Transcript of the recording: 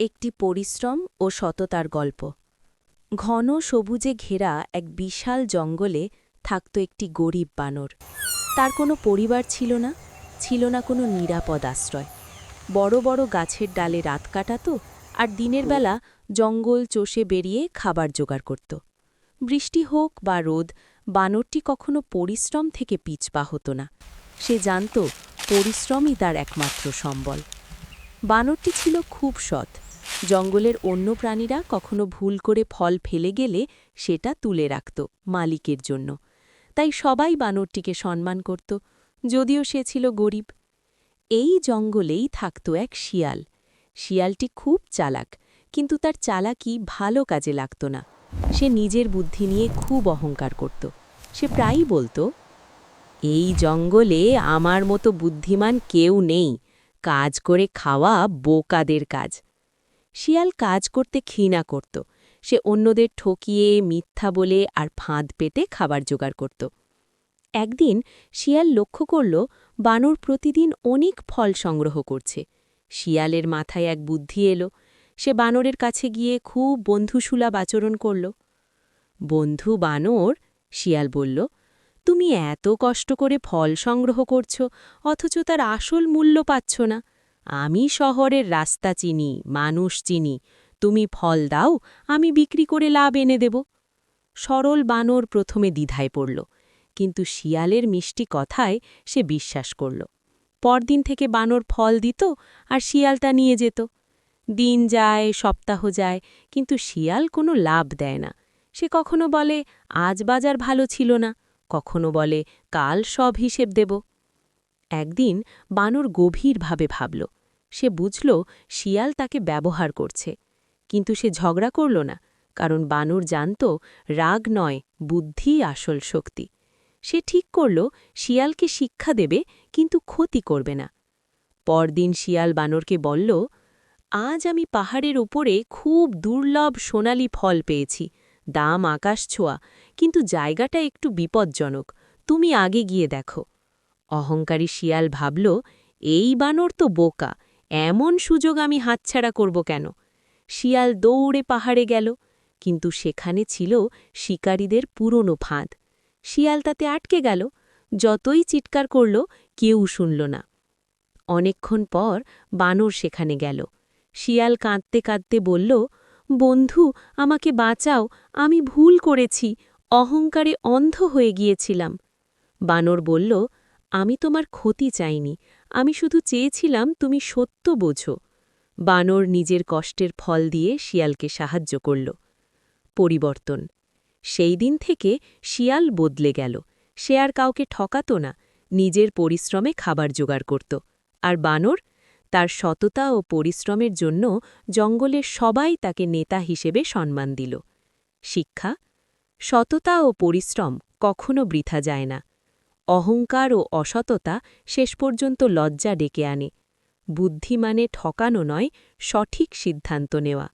একটি পরিশ্রম ও সততার গল্প। ঘন সবুজে ঘেরা এক বিশাল জঙ্গলে থাকত একটি গরিব বানর। তার কোনো পরিবার ছিল না ছিল না কোনো নিরাপদ আশ্রয়। বড় বড় গাছের ডালে রাত কাটাত আর দিনের বেলা জঙ্গল চষে বেরিয়ে খাবার জোগাড় করত। বৃষ্টি হোক বা রোদ, বানরটি কখনো পরিশ্রম থেকে পিছপা হতো না। সে জানত পরিশ্রমই তার একমাত্র সম্বল। বানরটি ছিল খুব সৎ। জঙ্গলের অন্য প্রাণীরা কখনো ভুল করে ফল ফেলে গেলে সেটা তুলে রাখত মালিকের জন্য। তাই সবাই বানরটিকে সম্মান করত, যদিও সে ছিল গরিব। এই জঙ্গলেই থাকত এক শিয়াল। শিয়ালটি খুব চালাক, কিন্তু তার চালাকি ভালো কাজে লাগত না। সে নিজের বুদ্ধি নিয়ে খুব অহংকার করত। সে প্রায়ই বলতো, এই জঙ্গলে আমার মতো বুদ্ধিমান কেউ নেই। কাজ করে খাওয়া বোকাদের কাজ। শিয়াল কাজ করতে ঘৃণা করত। সে অন্যদের ঠকিয়ে, মিথ্যা বলে আর ফাঁদ পেতে খাবার জোগাড় করত। একদিন শিয়াল লক্ষ্য করল, বানর প্রতিদিন অনেক ফল সংগ্রহ করছে। শিয়ালের মাথায় এক বুদ্ধি এলো। সে বানরের কাছে গিয়ে খুব বন্ধুসুলভ আচরণ করল। বন্ধু বানর, শিয়াল বলল, তুমি এত কষ্ট করে ফল সংগ্রহ করছ, অথচ তার আসল মূল্য পাচ্ছ না। আমি শহরের রাস্তা চিনি, মানুষ চিনি। তুমি ফল দাও, আমি বিক্রি করে লাভ এনে দেব। সরল বানর প্রথমে দ্বিধায় পড়ল, কিন্তু শিয়ালের মিষ্টি কথায় সে বিশ্বাস করল। পরদিন থেকে বানর ফল দিত আর শিয়াল তা নিয়ে যেত। দিন যায়, সপ্তাহ যায়, কিন্তু শিয়াল কোনো লাভ দেয় না। সে কখনো বলে, আজ বাজার ভালো ছিল না। কখনো বলে, কাল সব হিসেব দেব। একদিন বানর গভীরভাবে ভাবল সে বুঝল শিয়াল তাকে ব্যবহার করছে। কিন্তু সে ঝগড়া করল না, কারণ বানর জানত রাগ নয়, বুদ্ধি আসল শক্তি। সে ঠিক করল, শিয়ালকে শিক্ষা দেবে, কিন্তু ক্ষতি করবে না। পরদিন শিয়াল বানরকে বলল, আজ আমি পাহাড়ের ওপরে খুব দুর্লভ সোনালি ফল পেয়েছি, দাম আকাশ ছোঁয়া, কিন্তু জায়গাটা একটু বিপজ্জনক, তুমি আগে গিয়ে দেখো। অহংকারী শিয়াল ভাবল, এই বানর তো বোকা এমন সুযোগ আমি হাতছাড়া করব কেন? শিয়াল দৌড়ে পাহাড়ে গেল, কিন্তু সেখানে ছিল শিকারীদের পুরনো ফাঁদ। শিয়াল তাতে আটকে গেল, যতই চিৎকার করল, কেউ শুনল না। অনেকক্ষণ পর বানর সেখানে গেল। শিয়াল কাঁদতে কাঁদতে বলল, বন্ধু, আমাকে বাঁচাও, আমি ভুল করেছি, অহংকারে অন্ধ হয়ে গিয়েছিলাম। বানর বলল, আমি তোমার ক্ষতি চাইনি আমি শুধু চেয়েছিলাম তুমি সত্য বোঝো। বানর নিজের কষ্টের ফল দিয়ে শিয়ালকে সাহায্য করল। পরিবর্তন। সেই দিন থেকে শিয়াল বদলে গেল। সে আর কাউকে ঠকাত না, নিজের পরিশ্রমে খাবার জোগাড় করত। আর বানর তার সততা ও পরিশ্রমের জন্য জঙ্গলের সবাই তাকে নেতা হিসেবে সম্মান দিল। শিক্ষা। সততা ও পরিশ্রম কখনো বৃথা যায় না। অহংকার ও অসততা শেষ পর্যন্ত লজ্জা ডেকে আনে। বুদ্ধিমানে ঠকানো নয় সঠিক সিদ্ধান্ত নেওয়া।